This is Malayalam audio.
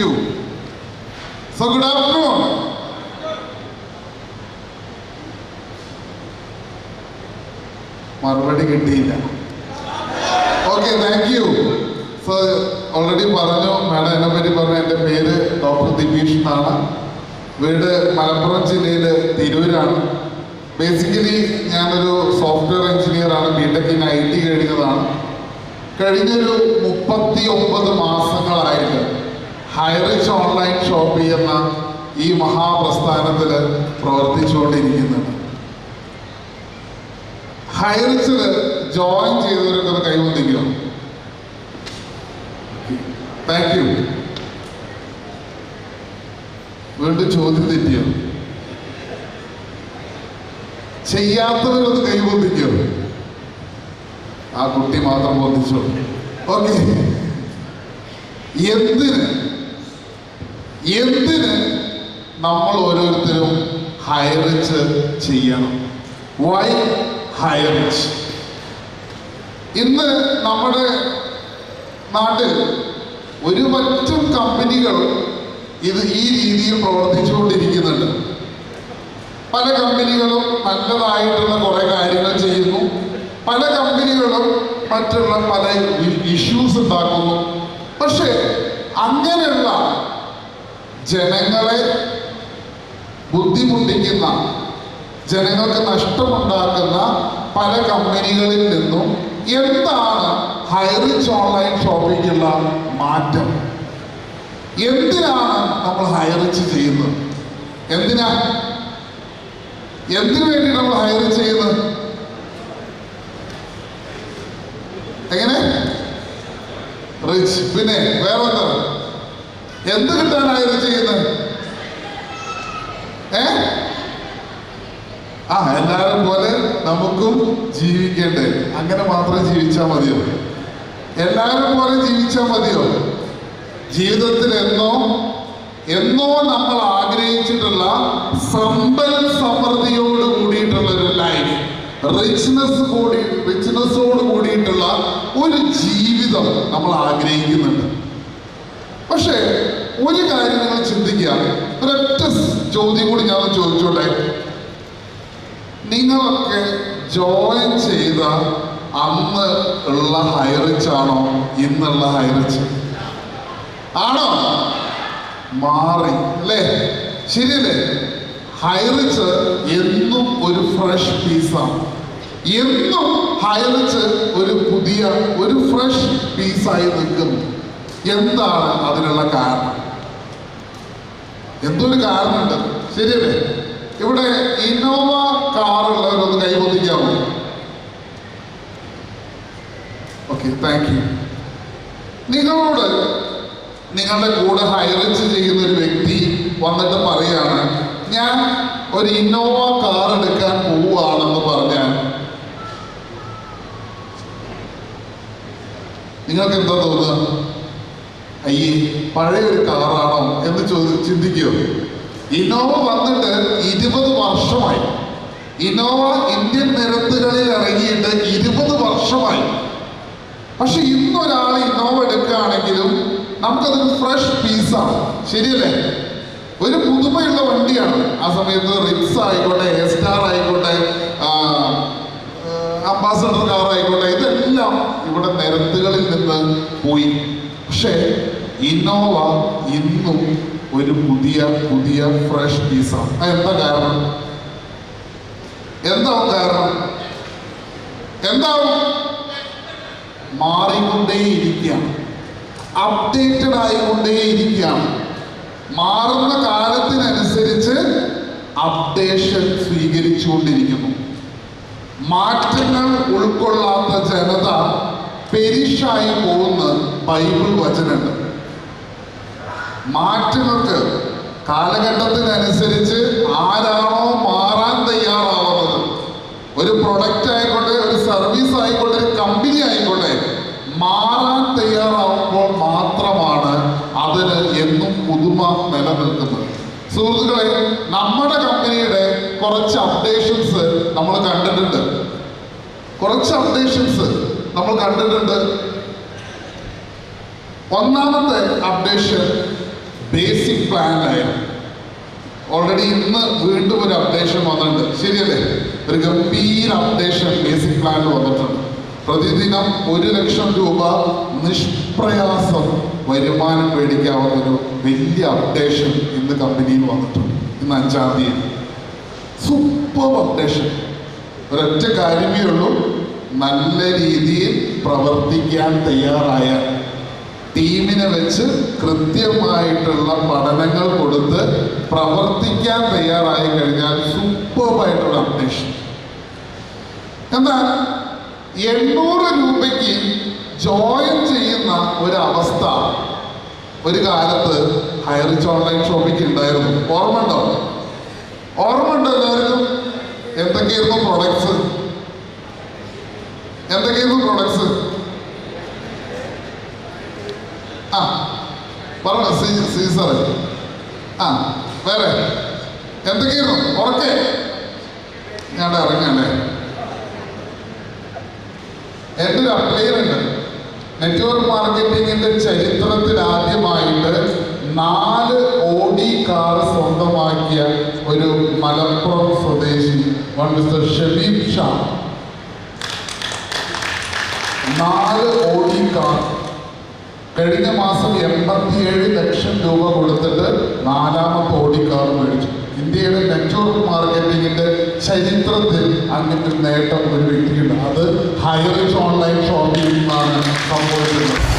You so good afternoon. മറുപടി കിട്ടിയില്ല. Okay thank you so already പറഞ്ഞു. മാഡം എന്നെ പറ്റി പറഞ്ഞു. എന്റെ പേര് ഡോക്ടർ ദിപീഷ് എന്നാണ്. വീട് മലപ്പുറം ജില്ലയിൽ തിരൂരാണ്. ബേസിക്കലി ഞാനൊരു സോഫ്റ്റ്വെയർ എഞ്ചിനീയർ ആണ്. ബിടെക് ഇൻ ഐ ടി കഴിഞ്ഞതാണ്. കഴിഞ്ഞൊരു മുപ്പത്തി ഒമ്പത് മാസങ്ങളായിട്ട് ഹൈറിച്ച് ഓൺലൈൻ ഷോപ്പ് എന്ന ഈ മഹാപ്രസ്ഥാനത്തിൽ പ്രവർത്തിച്ചുകൊണ്ടിരിക്കുന്നുണ്ട് ഹൈറിച്ചിൽ ജോയിൻ ചെയ്തവരൊക്കെ കൈവന്നിരിക്കണം താങ്ക് യു വീണ്ടും ചോദ്യം തെറ്റിയോ? ചെയ്യാത്തവരൊന്ന് കൈവന്നിക്കോ ആ കുട്ടി മാത്രം ബോധിച്ചു ഓക്കെ എന്തിന് എന്തിന് നമ്മൾ ഓരോരുത്തരും ഹയറിച്ച് ചെയ്യണം? വൈ ഹയറിച്ച് ഇന്ന് നമ്മുടെ നാട്ടിൽ ഒരു പറ്റം കമ്പനികൾ ഇത് ഈ രീതിയിൽ പ്രവർത്തിച്ചുകൊണ്ടിരിക്കുന്നുണ്ട്. പല കമ്പനികളും നല്ലതായിട്ടുള്ള കുറെ കാര്യങ്ങൾ ചെയ്യുന്നു. പല കമ്പനികളും മറ്റുള്ള പല ഇഷ്യൂസ് ഉണ്ടാക്കുന്നു. പക്ഷേ അങ്ങനെയുള്ള ജനങ്ങളെ ബുദ്ധിമുട്ടിക്കുന്ന ജനങ്ങൾക്ക് നഷ്ടമുണ്ടാക്കുന്ന പല കമ്പനികളിൽ നിന്നും എന്താണ് ഹൈറിച്ച് ഓൺലൈൻ ഷോപ്പിങ്ങുള്ള മാറ്റം? എന്തിനാണ് നമ്മൾ ഹൈറിച്ച് ചെയ്യുന്നത്? എന്തിനാ? എന്തിനു വേണ്ടി നമ്മൾ ഹയർ ചെയ്യുന്നത്? എങ്ങനെ? റിച്ച്. പിന്നെ വേറെന്താ? എന്ത് കിട്ടാനായിരുന്നു ചെയ്യുന്നത്? ഏ? ആ എല്ലാവരും പോലെ നമുക്കും ജീവിക്കേണ്ടേ. അങ്ങനെ മാത്രം ജീവിച്ചാൽ മതിയോ? എല്ലാവരും പോലെ ജീവിച്ചാൽ മതിയോ? ജീവിതത്തിൽ എന്നോ എന്നോ നമ്മൾ ആഗ്രഹിച്ചിട്ടുള്ള സമ്പൽ സമൃദ്ധിയോട് കൂടിയിട്ടുള്ള ഒരു ലൈഫ് റിച്ച്നെസ് കൂടി റിച്ച്നെസ്സോട് കൂടിയിട്ടുള്ള ഒരു ജീവിതം നമ്മൾ ആഗ്രഹിക്കുന്നുണ്ട്. പക്ഷേ ഒരു കാര്യം നിങ്ങൾ ചിന്തിക്കുക. ഒരൊറ്റ ചോദ്യം കൂടി ഞാൻ ചോദിച്ചോട്ടെ. നിങ്ങളൊക്കെ ജോയിൻ ചെയ്ത അന്ന് ഉള്ള ഹൈറിച്ച് ആണോ? ഇന്നുള്ള ഹൈറിച്ച് ആണോ? മാറി. അല്ലേ? ശരിയല്ലേ? ഹൈറിച്ച് എന്നും ഒരു ഫ്രഷ് പീസാണ് എന്നും ഹൈറിച്ച് ഒരു പുതിയ ഒരു ഫ്രഷ് പീസായി നിൽക്കുന്നു. എന്താണ് അതിനുള്ള കാരണം? എന്തൊരു കാരണമുണ്ട് ശരിയല്ലേ? ഇവിടെ ഇന്നോവ കാറുള്ളവരൊന്ന് കൈപൊത്തിക്കാമോ ഓക്കെ താങ്ക് യു നിങ്ങളോട് നിങ്ങളുടെ കൂടെ ഹൈറിച്ച് ചെയ്യുന്ന ഒരു വ്യക്തി വന്നിട്ട് പറയാണ് ഞാൻ ഒരു ഇന്നോവ കാർ എടുക്കാൻ പോവുകയാണെന്ന് പറഞ്ഞാൽ നിങ്ങൾക്ക് എന്താ തോന്നുക? അയ്യേ പഴയ ഒരു കാറാണോ എന്ന് ചോദി ചിന്തിക്കുക ഇന്നോവ വന്നിട്ട് ഇരുപത് വർഷമായി. ഇന്നോവ ഇന്ത്യൻ നിരത്തുകളിൽ ഇറങ്ങിയിട്ട് ഇരുപത് വർഷമായി. പക്ഷെ ഇന്നൊരാൾ ഇന്നോവ എടുക്കുകയാണെങ്കിലും നമുക്കതൊരു ഫ്രഷ് പീസാണ്. ശരിയല്ലേ? ഒരു പുതുമയുള്ള വണ്ടിയാണ്. ആ സമയത്ത് റിക്സ് ആയിക്കോട്ടെ എ സ്റ്റാർ ആയിക്കോട്ടെ അംബാസഡർ കാർ ആയിക്കോട്ടെ ഇതെല്ലാം ഇവിടെ നിരത്തുകളിൽ നിന്ന് പോയി. പക്ഷേ ഇന്നോവ ഇന്നും ഒരു പുതിയ പുതിയ ഫ്രഷ് പീസാണ് എന്താ കാരണം? എന്താവും കാരണം? എന്താവും? മാറിക്കൊണ്ടേയിരിക്കുകയാണ്. അപ്ഡേറ്റഡ് ആയിക്കൊണ്ടേയിരിക്കുകയാണ്. മാറുന്ന കാലത്തിനനുസരിച്ച് അപ്ഡേഷൻ സ്വീകരിച്ചുകൊണ്ടിരിക്കുന്നു. മാറ്റങ്ങൾ ഉൾക്കൊള്ളാത്ത ജനത പെരിഷായി പോകുന്ന ബൈബിൾ വചനുണ്ട് മാറ്റങ്ങൾക്ക് കാലഘട്ടത്തിനനുസരിച്ച് ആരാണോ മാറാൻ തയ്യാറാവുന്നത്. ഒരു പ്രൊഡക്റ്റ് ആയിക്കോട്ടെ ഒരു സർവീസ് ആയിക്കോട്ടെ ഒരു കമ്പനി ആയിക്കോട്ടെ മാറാൻ തയ്യാറാവുമ്പോൾ മാത്രമാണ് അതിന് എന്നും പുതുമ നിലനിൽക്കുന്നത്. സുഹൃത്തുക്കളെ നമ്മുടെ കമ്പനിയുടെ കുറച്ച് അപ്ഡേഷൻസ് നമ്മൾ കണ്ടിട്ടുണ്ട്. കുറച്ച് അപ്ഡേഷൻസ് നമ്മൾ കണ്ടിട്ടുണ്ട്. ഒന്നാമത്തെ അപ്ഡേഷൻ ബേസിക് പ്ലാനിലായിരുന്നു ഓൾറെഡി ഇന്ന് വീണ്ടും ഒരു അപ്ഡേഷൻ വന്നിട്ടുണ്ട്. ശരിയല്ലേ? ഒരു ഗംഭീര അപ്ഡേഷൻ ബേസിക് പ്ലാനിൽ വന്നിട്ടുണ്ട്. പ്രതിദിനം ഒരു ലക്ഷം രൂപ നിഷ്പ്രയാസം വരുമാനം മേടിക്കാവുന്ന ഒരു വലിയ അപ്ഡേഷൻ ഇന്ന് കമ്പനിയിൽ വന്നിട്ടുണ്ട്. ഇന്ന് അഞ്ചാം തീയതി. സൂപ്പർ അപ്ഡേഷൻ ഒരൊറ്റ കാര്യമേ ഉള്ളൂ. നല്ല രീതിയിൽ പ്രവർത്തിക്കാൻ തയ്യാറായ ടീമിനെ വെച്ച് കൃത്യമായിട്ടുള്ള പഠനങ്ങൾ കൊടുത്ത് പ്രവർത്തിക്കാൻ തയ്യാറായി കഴിഞ്ഞാൽ സൂപ്പർബായിട്ടുള്ള അപ്ഡേഷൻ എന്നാൽ എണ്ണൂറ് രൂപയ്ക്ക് ജോയിൻ ചെയ്യുന്ന ഒരു അവസ്ഥ ഒരു കാലത്ത് ഹയറിച്ച് ഓൺലൈൻ ഷോപ്പിംഗ് ഉണ്ടായിരുന്നു. ഓർമ്മ ഉണ്ടോ ഓർമ്മ ഉണ്ടോ എല്ലാവർക്കും? എന്തൊക്കെയായിരുന്നു പ്രൊഡക്ട്സ് എന്തൊക്കെയായിരുന്നു പ്രൊഡക്ട്സ് ആ പറഞ്ഞോ സീ സീസർ ആ വേറെ. എന്തൊക്കെയായിരുന്നു ഉറക്കെ? ഞാൻ ഇറങ്ങണ്ടേ എന്റെ ഒരു ഉണ്ട്. നെറ്റ്വർക്ക് മാർക്കറ്റിംഗിന്റെ ചരിത്രത്തിൽ ആദ്യമായിട്ട് നാല് ഓഡി കാർ സ്വന്തമാക്കിയ ഒരു മലപ്പുറം സ്വദേശി മിസ്റ്റർ ഷബീബ് ഷാ. നാല് ഓഡി കാർ കഴിഞ്ഞ മാസം എൺപത്തിയേഴ് ലക്ഷം രൂപ കൊടുത്തിട്ട് നാലാമത്തെ ഓടിക്കാർ കാർ മേടിച്ചു. ഇന്ത്യയുടെ നെറ്റ്വർക്ക് മാർക്കറ്റിംഗിന്റെ ചരിത്രത്തിൽ അങ്ങനത്തെ നേട്ടം ഒരു വ്യക്തിയുണ്ട്. അത് ഹൈറിച്ച് ഓൺലൈൻ ഷോപ്പിംഗ് നിന്നാണ് സംഭവിച്ചത്.